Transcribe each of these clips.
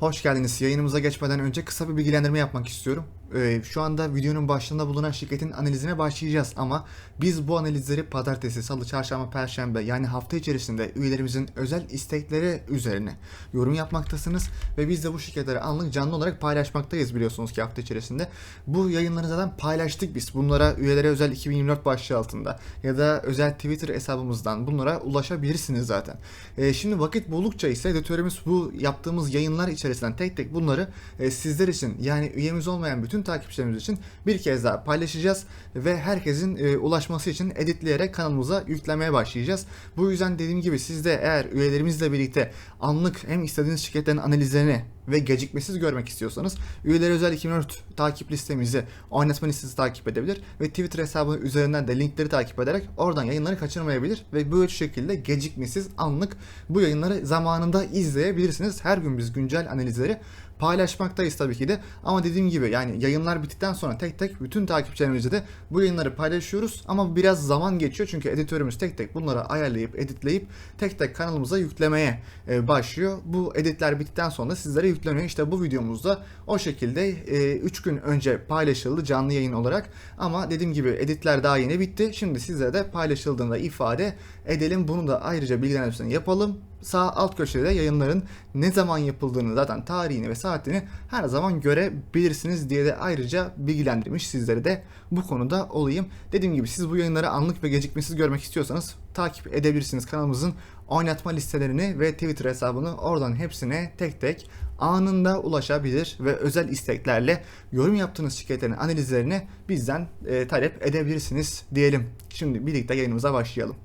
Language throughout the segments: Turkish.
Hoş geldiniz. Yayınımıza geçmeden önce kısa bir bilgilendirme yapmak istiyorum. Ee, şu anda videonun başında bulunan şirketin analizine başlayacağız ama biz bu analizleri pazartesi, salı, çarşamba, perşembe yani hafta içerisinde üyelerimizin özel istekleri üzerine yorum yapmaktasınız ve biz de bu şirketleri anlık canlı olarak paylaşmaktayız biliyorsunuz ki hafta içerisinde. Bu yayınları zaten paylaştık biz. Bunlara üyelere özel 2024 başlığı altında ya da özel Twitter hesabımızdan bunlara ulaşabilirsiniz zaten. Ee, şimdi vakit buldukça ise editörümüz bu yaptığımız yayınlar içerisinden tek tek bunları e, sizler için yani üyemiz olmayan bütün takipçilerimiz için bir kez daha paylaşacağız ve herkesin e, ulaşması için editleyerek kanalımıza yüklemeye başlayacağız. Bu yüzden dediğim gibi siz de eğer üyelerimizle birlikte anlık hem istediğiniz şirketlerin analizlerini ve gecikmesiz görmek istiyorsanız üyeler özel 2004 takip listemizi oynatma listesi takip edebilir ve Twitter hesabı üzerinden de linkleri takip ederek oradan yayınları kaçırmayabilir ve bu şekilde gecikmesiz anlık bu yayınları zamanında izleyebilirsiniz. Her gün biz güncel analizleri paylaşmaktayız tabii ki de ama dediğim gibi yani yayınlar bittikten sonra tek tek bütün takipçilerimizle de bu yayınları paylaşıyoruz ama biraz zaman geçiyor çünkü editörümüz tek tek bunları ayarlayıp editleyip tek tek kanalımıza yüklemeye e, başlıyor. Bu editler bittikten sonra sizlere yükleniyor. İşte bu videomuzda o şekilde 3 gün önce paylaşıldı canlı yayın olarak ama dediğim gibi editler daha yeni bitti. Şimdi sizlere de paylaşıldığında ifade edelim. Bunu da ayrıca bilgilendirmesini yapalım sağ alt köşede yayınların ne zaman yapıldığını zaten tarihini ve saatini her zaman görebilirsiniz diye de ayrıca bilgilendirmiş sizlere de bu konuda olayım. Dediğim gibi siz bu yayınları anlık ve gecikmesiz görmek istiyorsanız takip edebilirsiniz kanalımızın oynatma listelerini ve Twitter hesabını oradan hepsine tek tek anında ulaşabilir ve özel isteklerle yorum yaptığınız şirketlerin analizlerini bizden e, talep edebilirsiniz diyelim. Şimdi birlikte yayınımıza başlayalım.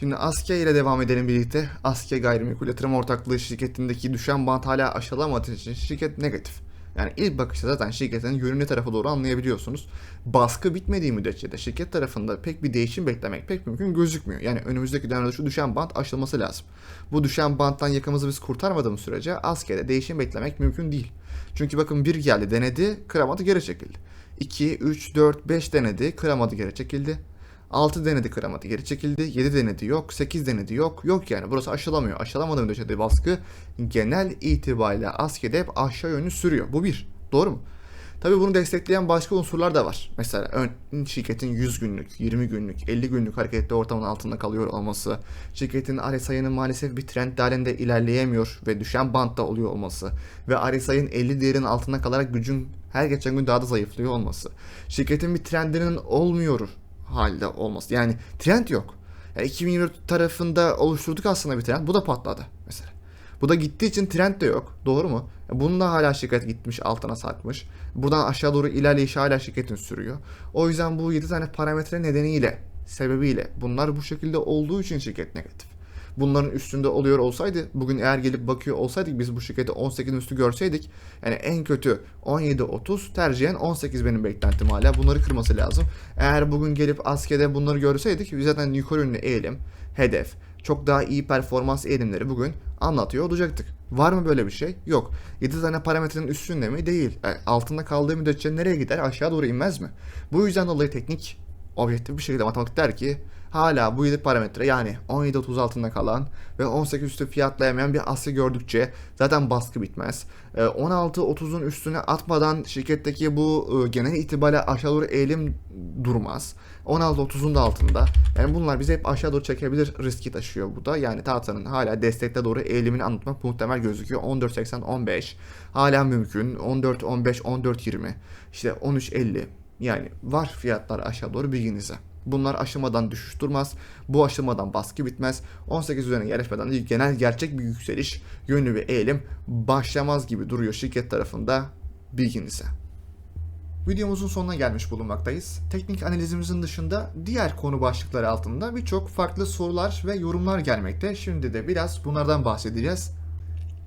Şimdi Askia ile devam edelim birlikte. Askia Gayrimenkul Yatırım Ortaklığı şirketindeki düşen bant hala aşılamadığı için şirket negatif. Yani ilk bakışta zaten şirketin yönlü tarafa doğru anlayabiliyorsunuz. Baskı bitmediği müddetçe de şirket tarafında pek bir değişim beklemek pek mümkün gözükmüyor. Yani önümüzdeki dönemde şu düşen bant aşılması lazım. Bu düşen banttan yakamızı biz kurtarmadığımız sürece Askia'da değişim beklemek mümkün değil. Çünkü bakın bir geldi denedi kıramadı geri çekildi. 2, 3, 4, 5 denedi kıramadı geri çekildi. 6 denedi kıramadı geri çekildi. 7 denedi yok. 8 denedi yok. Yok yani burası aşılamıyor. Aşılamadan müddetçe baskı genel itibariyle askede hep aşağı yönlü sürüyor. Bu bir. Doğru mu? Tabii bunu destekleyen başka unsurlar da var. Mesela ön, şirketin 100 günlük, 20 günlük, 50 günlük hareketli ortamın altında kalıyor olması, şirketin RSI'nin maalesef bir trend halinde ilerleyemiyor ve düşen bantta oluyor olması ve RSI'nin 50 değerinin altında kalarak gücün her geçen gün daha da zayıflıyor olması, şirketin bir trendinin olmuyor halde olması. Yani trend yok. Yani 2024 tarafında oluşturduk aslında bir trend. Bu da patladı mesela. Bu da gittiği için trend de yok. Doğru mu? Bununla hala şirket gitmiş altına sarkmış. Buradan aşağı doğru ilerleyiş hala şirketin sürüyor. O yüzden bu 7 tane parametre nedeniyle, sebebiyle bunlar bu şekilde olduğu için şirket negatif bunların üstünde oluyor olsaydı bugün eğer gelip bakıyor olsaydık biz bu şirketi 18'in üstü görseydik yani en kötü 17-30 tercihen 18 benim beklentim hala bunları kırması lazım. Eğer bugün gelip askede bunları görseydik biz zaten yukarı yönlü eğilim, hedef, çok daha iyi performans eğilimleri bugün anlatıyor olacaktık. Var mı böyle bir şey? Yok. 7 tane parametrenin üstünde mi? Değil. E, altında kaldığı müddetçe nereye gider? Aşağı doğru inmez mi? Bu yüzden dolayı teknik objektif bir şekilde matematik der ki hala bu 7 parametre yani 17.30 altında kalan ve 18 üstü fiyatlayamayan bir Asya gördükçe zaten baskı bitmez. 16.30'un ee, üstüne atmadan şirketteki bu e, genel itibariyle aşağı doğru eğilim durmaz. 16.30'un da altında. Yani bunlar bizi hep aşağı doğru çekebilir riski taşıyor bu da. Yani tahtanın hala destekte doğru eğilimini anlatmak muhtemel gözüküyor. 14.80-15 hala mümkün. 14.15, 14.20 işte 13.50 yani var fiyatlar aşağı doğru bilginize. Bunlar aşamadan düşüş durmaz. Bu aşamadan baskı bitmez. 18 üzerine yerleşmeden değil, genel gerçek bir yükseliş yönlü bir eğilim başlamaz gibi duruyor şirket tarafında bilginize. Videomuzun sonuna gelmiş bulunmaktayız. Teknik analizimizin dışında diğer konu başlıkları altında birçok farklı sorular ve yorumlar gelmekte. Şimdi de biraz bunlardan bahsedeceğiz.